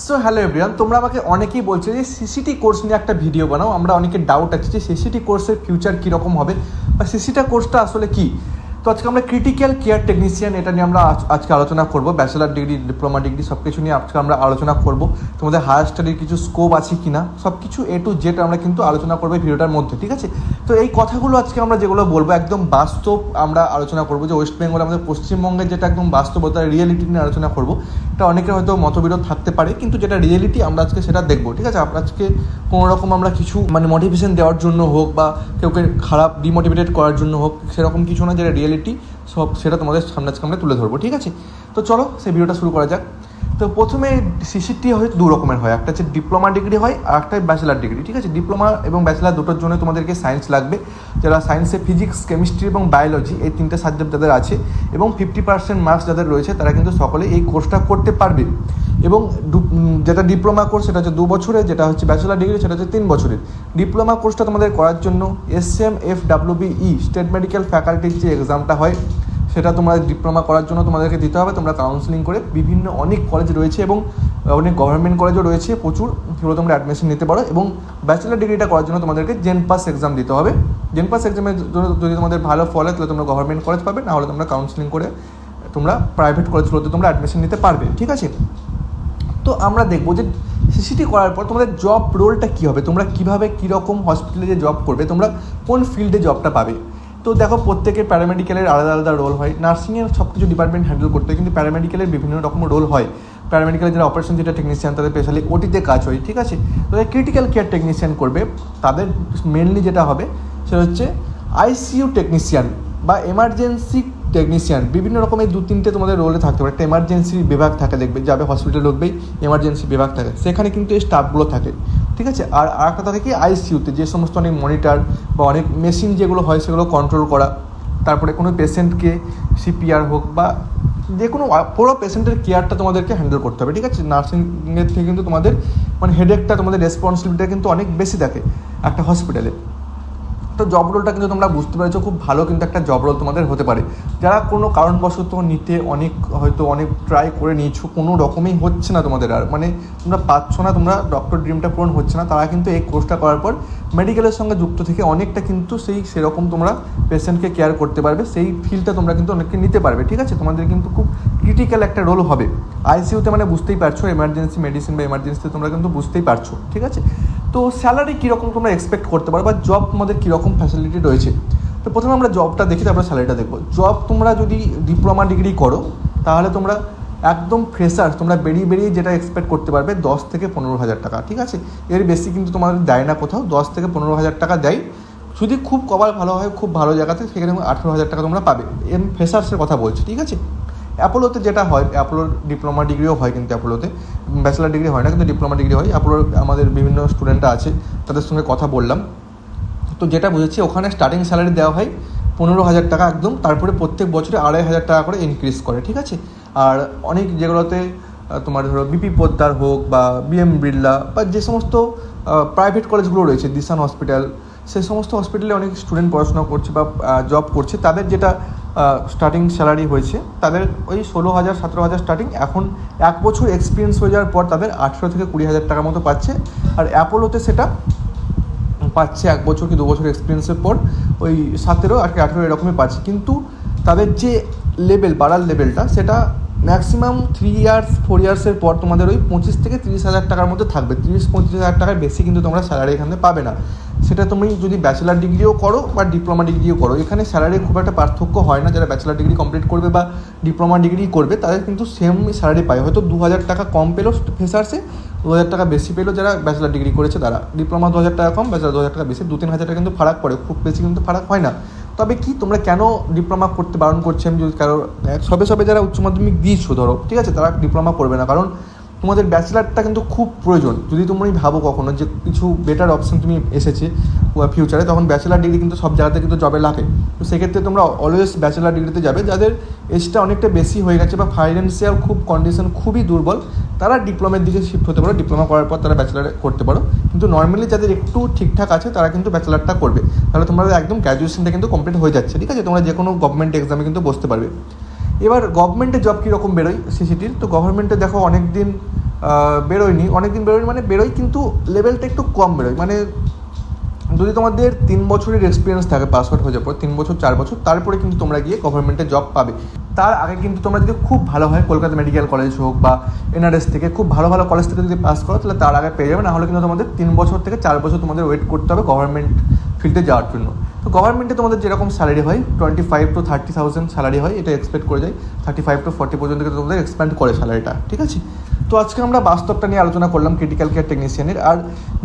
So hello everyone তোমরা আমাকে অনেকেই বলছো যে সিসিটি কোর্স নিয়ে একটা ভিডিও বানাও। আমরা অনেকে ডাউট আছে যে সিসিটি কোর্সের ফিউচার কীরকম হবে বা সিসিটা কোর্সটা আসলে কি? তো আজকে আমরা ক্রিটিক্যাল কেয়ার টেকনিশিয়ান এটা নিয়ে আমরা আজ- আজকে আলোচনা করব। ব্যাচেলার ডিগ্রি ডিপ্লোমা ডিগ্রি সব কিছু নিয়ে আজকে আমরা আলোচনা করব। তোমাদের হায়ার স্টাডির কিছু স্কোপ আছে কি না সব কিছু এ টু জেড আমরা কিন্তু আলোচনা করব ভিডিওটার মধ্যে, ঠিক আছে? তো এই কথাগুলো আজকে আমরা যেগুলো বলব, একদম বাস্তব আমরা আলোচনা করব যে ওয়েস্ট বেঙ্গল আমাদের পশ্চিমবঙ্গের যেটা একদম বাস্তবতা রিয়েলিটি নিয়ে আলোচনা করব। এটা অনেকের হয়তো মতবিরোধ থাকতে পারে, কিন্তু যেটা রিয়েলিটি আমরা আজকে সেটা দেখব, ঠিক আছে? আমরা আজকে কোনো রকম আমরা কিছু মানে মোটিভেশন দেওয়ার জন্য হোক বা কেউকে খারাপ ডিমোটিভেটেড করার জন্য হোক, সেরকম কিছু না যেটা রিয়েলিটি সব সেটা তোমাদের সামনে আজকে আমরা তুলে ধরবো, ঠিক আছে? তো চলো, সেই ভিডিওটা শুরু করা যাক। তো প্রথমে সিসিটি হয় দু রকমের হয়। একটা হচ্ছে ডিপ্লোমা ডিগ্রি হয় আর একটা ব্যাচেলার ডিগ্রি ঠিক আছে? ডিপ্লোমা এবং ব্যাচেলার দুটোর জন্য তোমাদেরকে সায়েন্স লাগবে। যারা সায়েন্সে ফিজিক্স কেমিস্ট্রি এবং বায়োলজি এই তিনটে সাবজেক্ট যাদের আছে এবং ফিফটি পার্সেন্ট মার্কস যাদের রয়েছে, তারা কিন্তু সকলে এই কোর্সটা করতে পারবে। এবং যেটা ডিপ্লোমা কোর্স সেটা হচ্ছে দু বছরের যেটা হচ্ছে ব্যাচেলার ডিগ্রি সেটা হচ্ছে তিন বছরের। ডিপ্লোমা কোর্সটা তোমাদের করার জন্য S M F WBE state medical ফ্যাকাল্টির যে এক্সামটা হয় সেটা তোমাদের ডিপ্লোমা করার জন্য তোমাদেরকে দিতে হবে। তোমরা কাউন্সিলিং করে বিভিন্ন অনেক কলেজ রয়েছে এবং অনেক গভর্নমেন্ট কলেজও রয়েছে। প্রচুর সেগুলো তোমরা অ্যাডমিশন নিতে পারো এবং ব্যাচেলার ডিগ্রিটা করার জন্য তোমাদেরকে জেন পাস এক্সাম দিতে হবে। জেন পাস এক্সামের জন্য যদি তোমাদের ভালো ফল হয়, তাহলে তোমরা গভর্নমেন্ট কলেজ পাবে। না হলে তোমরা কাউন্সিলিং করে তোমরা প্রাইভেট কলেজগুলোতে তোমরা অ্যাডমিশন নিতে পারবে। ঠিক আছে? তো আমরা দেখব যে সিসিটি করার পর তোমাদের জব রোলটা কী হবে? তোমরা কীভাবে কীরকম হসপিটালে যে জব করবে? তোমরা কোন ফিল্ডে জবটা পাবে? তো দেখো প্রত্যেকের প্যারামেডিক্যালের আলাদা আলাদা রোল হয়। নার্সিংয়ের সব কিছু ডিপার্টমেন্ট হ্যান্ডেল করতে হয়, কিন্তু প্যারামেডিক্যালের বিভিন্ন রকম রোল হয়। প্যারামেডিক্যালের যারা অপারেশন যেটা টেকনিশিয়ান তাদের স্পেশালি ওটিতে কাজ হয়, ঠিক আছে? তো ক্রিটিক্যাল কেয়ার টেকনিশিয়ান করবে। তাদের মেনলি যেটা হবে, সেটা হচ্ছে আইসিইউ টেকনিশিয়ান বা এমার্জেন্সি টেকনিশিয়ান বিভিন্ন রকমের দু, তিনটে তোমাদের রোলে থাকতে পারে। একটা এমার্জেন্সি বিভাগ থাকে, দেখবে, যাবে হসপিটাল ঢুকবেই এমার্জেন্সি বিভাগ থাকে। সেখানে কিন্তু এই স্টাফগুলো থাকে। ঠিক আছে? আর আরেকটা থাকে কি আইসিউতে যে সমস্ত অনেক মনিটার বা অনেক মেশিন যেগুলো হয় সেগুলো কন্ট্রোল করা। তারপরে কোনো পেশেন্টকে সিপিআর হোক বা যে কোনো, পুরো পেশেন্টের কেয়ারটা তোমাদেরকে হ্যান্ডেল করতে হবে, ঠিক আছে? নার্সিংয়ের থেকে কিন্তু তোমাদের মানে হেডেকটা তোমাদের রেসপন্সিবিলিটিটা কিন্তু অনেক বেশি থাকে একটা হসপিটালে তো জব রোলটা কিন্তু তোমরা বুঝতে পেরেছ, খুব ভালো কিন্তু একটা জব রোল তোমাদের হতে পারে। যারা কোনো কারণবশত নিতে অনেক, হয়তো অনেক ট্রাই করে নিয়েছো, কোনো রকমই হচ্ছে না তোমাদের আর। মানে তোমরা পাচ্ছ না, তোমরা ডক্টর ড্রিমটা পূরণ হচ্ছে না, তারা কিন্তু এই কোর্সটা করার পর মেডিকেলের সঙ্গে যুক্ত থেকে অনেকটা কিন্তু সেই সেরকম তোমরা পেশেন্টকে কেয়ার করতে পারবে, সেই ফিলটা তোমরা কিন্তু অনেককে নিতে পারবে, ঠিক আছে? তোমাদের কিন্তু খুব ক্রিটিক্যাল একটা রোল হবে। আইসিইউতে মানে বুঝতেই পারছ এমার্জেন্সি মেডিসিন বা এমার্জেন্সিতে তোমরা কিন্তু বুঝতেই পারছ, ঠিক আছে? তো স্যালারি কীরকম তোমরা এক্সপেক্ট করতে পারো বা জব তোমাদের কীরকম ফ্যাসিলিটি রয়েছে? তো প্রথমে আমরা জবটা দেখি, তারপরে স্যালারিটা দেখব। জব তোমরা যদি ডিপ্লোমা ডিগ্রি করো, তাহলে তোমরা একদম ফ্রেশার তোমরা বেরিয়ে বেরিয়ে যেটা এক্সপেক্ট করতে পারবে দশ থেকে পনেরো হাজার টাকা, ঠিক আছে? এর বেশি কিন্তু তোমাদের দেয় না কোথাও, দশ থেকে পনেরো হাজার টাকা দেয়। যদি খুব কবার ভালো হয়, খুব ভালো জায়গাতে, সেখানে আঠেরো হাজার টাকা তোমরা পাবে। এম ফ্রেশার্সের কথা বলছি, ঠিক আছে? অ্যাপোলোতে যেটা হয় অ্যাপোলোর ডিপ্লোমা ডিগ্রিও হয় কিন্তু অ্যাপোলোতে ব্যাচেলার ডিগ্রি হয় না, কিন্তু ডিপ্লোমা ডিগ্রি হয়। অ্যাপোলোর আমাদের বিভিন্ন স্টুডেন্টরা আছে, তাদের সঙ্গে কথা বললাম। তো যেটা বুঝেছি, ওখানে স্টার্টিং স্যালারি দেওয়া হয় পনেরো হাজার টাকা একদম, তারপরে প্রত্যেক বছরে আড়াই হাজার টাকা করে ইনক্রিজ করে, ঠিক আছে? আর অনেক যেগুলোতে তোমার ধরো বিপি পোদ্দার হোক বা বিএম বিড়লা বা যে সমস্ত প্রাইভেট কলেজগুলো রয়েছে দিশান হসপিটাল সেই সমস্ত হসপিটালে অনেক স্টুডেন্ট পড়াশোনা করছে বা জব করছে। তাদের যেটা স্টার্টিং স্যালারি হয়েছে। তাদের ওই ষোলো হাজার, সতেরো হাজার স্টার্টিং এখন এক বছর এক্সপিরিয়েন্স হয়ে যাওয়ার পর তাদের আঠেরো থেকে কুড়ি হাজার টাকার মতো পাচ্ছে। আর অ্যাপোলোতে সেটা পাচ্ছে এক বছর কি দু বছর এক্সপিরিয়েন্সের পর, ওই সতেরো আর কি আঠেরো এরকমই পাচ্ছে। কিন্তু তাদের যে লেভেল বাড়ার লেভেলটা সেটা ম্যাক্সিমাম থ্রি ইয়ার্স ফোর ইয়ার্সের পর তোমাদের ওই পঁচিশ থেকে তিরিশ হাজার টাকার মধ্যে থাকবে। তিরিশ পঁচিশ হাজার টাকার বেশি কিন্তু তোমরা স্যালারি এখানে পাবে না। সেটা তুমি যদি ব্যাচেলার ডিগ্রিও করো বা ডিপ্লোমা ডিগ্রিও করো, এখানে স্যালারি খুব একটা পার্থক্য হয় না। যারা ব্যাচেলার ডিগ্রি কমপ্লিট করবে বা ডিপ্লোমা ডিগ্রি করবে, তাদের কিন্তু সেম স্যালারি পায়। হয়তো দু হাজার টাকা কম পেল ফেসার্সে দু হাজার টাকা বেশি পেল যারা ব্যাচেলার ডিগ্রি করেছে তারা। ডিপ্লোমা দু হাজার টাকা কম ব্যাচেলার দু হাজার টাকা বেশি। দু, তিন হাজার টাকা কিন্তু ফারাক পড়ে, খুব বেশি কিন্তু ফারাক হয় না। তবে কি তোমরা কেন ডিপ্লোমা করতে বারণ করছি? আমি যদি কারও সবে সবে যারা উচ্চ মাধ্যমিক দিয়েছ, ধরো, ঠিক আছে, তারা ডিপ্লোমা করবে না। কারণ তোমাদের ব্যাচেলারটা কিন্তু খুব প্রয়োজন। যদি তুমি ভাবো কখনো যে কিছু বেটার অপশন তুমি এসেছে ফিউচারে তখন ব্যাচেলার ডিগ্রি কিন্তু সব জায়গাতে কিন্তু জবে লাগে। তো সেক্ষেত্রে তোমরা অলওয়েজ ব্যাচেলার ডিগ্রিতে যাবে। যাদের এজটা অনেকটা বেশি হয়ে গেছে বা ফাইন্যান্সিয়াল খুব কন্ডিশন খুবই দুর্বল তারা ডিপ্লোমার দিকে শিফট হতে পারো ডিপ্লোমা করার পর তারা ব্যাচেলার করতে পারো। কিন্তু নর্মালি যাদের একটু ঠিকঠাক আছে, তারা কিন্তু ব্যাচেলারটা করবে। তাহলে তোমাদের একদম গ্র্যাজুয়েশনটা কিন্তু কমপ্লিট হয়ে যাচ্ছে, ঠিক আছে? তোমরা যে কোনো গভর্নমেন্ট এক্সামে কিন্তু বসতে পারবে। এবার গভর্নমেন্টে জব কীরকম বেরোয় সিসিটির তো গভর্নমেন্টে দেখো অনেক দিন বেরোয়নি। অনেকদিন বেরোয়নি মানে বেরোয়, কিন্তু লেভেলটা একটু কম বেরোয়। মানে যদি তোমাদের তিন বছরের এক্সপিরিয়েন্স থাকে, পাসওয়ার্ড হয়ে যাওয়ার পর, তিন বছর, চার বছর, তারপরে কিন্তু তোমরা গিয়ে গভর্নমেন্টে জব পাবে। তার আগে কিন্তু তোমরা যদি খুব ভালো হয় কলকাতা মেডিকেল কলেজ হোক বা এনআরএস থেকে, খুব ভালো ভালো কলেজ থেকে যদি পাস করো, তাহলে তার আগে পেয়ে যাবে। না হলে কিন্তু তোমাদের তিন বছর থেকে চার বছর তোমাদের ওয়েট করতে হবে গভর্নমেন্ট ফিল্ডে যাওয়ার জন্য। তো গভর্নমেন্টে তোমাদের যেরকম স্যালারি হয় twenty five to thirty thousand salary হয়, এটা এক্সপেক্ট করে যায়। থার্টি ফাইভ টু ফর্টি পর্যন্ত তোমাদের এক্সপ্যান্ড করে স্যালারিটা ঠিক আছে? তো আজকে আমরা বাস্তবটা নিয়ে আলোচনা করলাম ক্রিটিক্যাল কেয়ার টেকনিশিয়ানের আর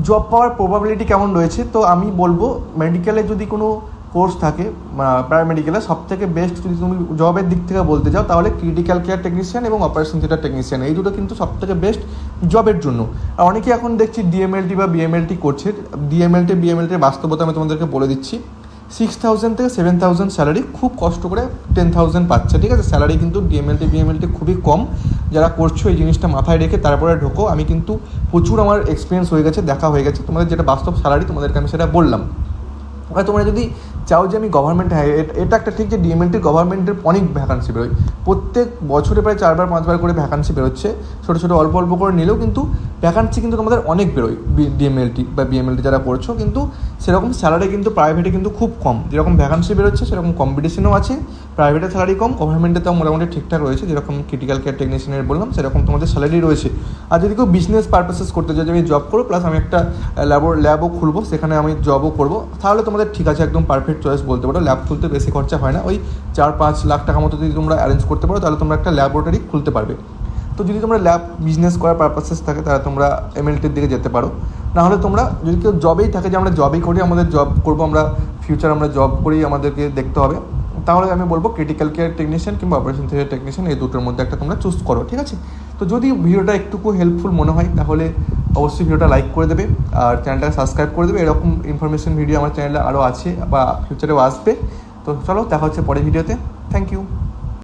জব পাওয়ার প্রবাবিলিটি কেমন রয়েছে? তো আমি বলব মেডিকেলে যদি কোনো কোর্স থাকে প্যারামেডিকেলে সব থেকে বেস্ট যদি তুমি জবের দিক থেকে বলতে যাও, তাহলে ক্রিটিক্যাল কেয়ার টেকনিশিয়ান এবং অপারেশন থিয়েটার টেকনিশিয়ান এই দুটো কিন্তু সব থেকে বেস্ট জবের জন্য। আর অনেকে এখন দেখছি ডিএমএলটি বা বিএমএলটি করছে। ডিএমএলটি বিএমএলটির বাস্তবতা আমি তোমাদেরকে বলে দিচ্ছি। সিক্স থাউজেন্ড থেকে সেভেন থাউজেন্ড স্যালারি খুব কষ্ট করে টেন থাউজেন্ড পাচ্ছে, ঠিক আছে? স্যালারি কিন্তু ডিএমএলটি বিএমএলটি খুবই কম। যারা করছ এই জিনিসটা মাথায় রেখে তারপরে ঢোকো। আমি কিন্তু প্রচুর আমার এক্সপিরিয়েন্স হয়ে গেছে, দেখা হয়ে গেছে। তোমাদের যেটা বাস্তব স্যালারি তোমাদেরকে আমি সেটা বললাম। এবার তোমরা যদি চাও যে আমি গভর্নমেন্ট হ্যাঁ এটা একটা ঠিক যে ডিএমএলটি গভর্নমেন্টের অনেক ভ্যাকান্সি বেরোয়। প্রত্যেক বছরে প্রায় চারবার, পাঁচবার করে ভ্যাকান্সি বেরোচ্ছে। ছোটো ছোটো, অল্প অল্প করে নিলেও কিন্তু ভ্যাকান্সি কিন্তু তোমাদের অনেক বেরোয় ডিএমএলটি বা বিএমএলটি যারা পড়ছো কিন্তু সেরকম স্যালারি কিন্তু প্রাইভেটে কিন্তু খুব কম। যেরকম ভ্যাকান্সি বেরোচ্ছে, সেরকম কম্পিটিশনও আছে। প্রাইভেটে স্যালারি কম গভর্নমেন্টে তো মোটামুটি ঠিকঠাক রয়েছে। যেরকম ক্রিটিক্যাল কেয়ার টেকনিশিয়ানের বললাম, সেরকম তোমাদের স্যালারি রয়েছে। আর যদি কেউ বিজনেস পারপাসেস করতে চাই যে আমি জব করব প্লাস আমি একটা ল্যাবও ল্যাবও খুলবো, সেখানে আমি জবও করব, তাহলে তোমাদের ঠিক আছে, একদম পারফেক্ট চয়েস বলতে পারো। ল্যাব খুলতে বেশি খরচা হয় না। ওই চার পাঁচ লাখ টাকা মতো যদি তোমরা অ্যারেঞ্জ করতে পারো, তাহলে তোমরা একটা ল্যাবরেটরি খুলতে পারবে। তো যদি তোমরা ল্যাব বিজনেস করার পারপাসেস থাকে, তাহলে তোমরা এমএলটির দিকে যেতে পারো। নাহলে তোমরা যদি কেউ জবেই থাকে যে আমরা জবই করি, আমাদের জব করব, আমরা ফিউচার আমরা জব করেই আমাদেরকে দেখতে হবে, তাহলে আমি বলব ক্রিটিক্যাল কেয়ার টেকনিশিয়ান কিংবা অপারেশন থিয়েটার টেকনিশিয়ান এই দুটোর মধ্যে একটা তোমরা চুজ করো, ঠিক আছে? তো যদি ভিডিওটা একটুকু হেল্পফুল মনে হয়, তাহলে অবশ্যই ভিডিওটা লাইক করে দেবে আর চ্যানেলটাকে সাবস্ক্রাইব করে দেবে। এরকম ইনফরমেশন ভিডিও আমার চ্যানেলে আরও আছে বা ফিউচারেও আসবে। তো চলো, দেখা হচ্ছে পরের ভিডিওতে থ্যাংক ইউ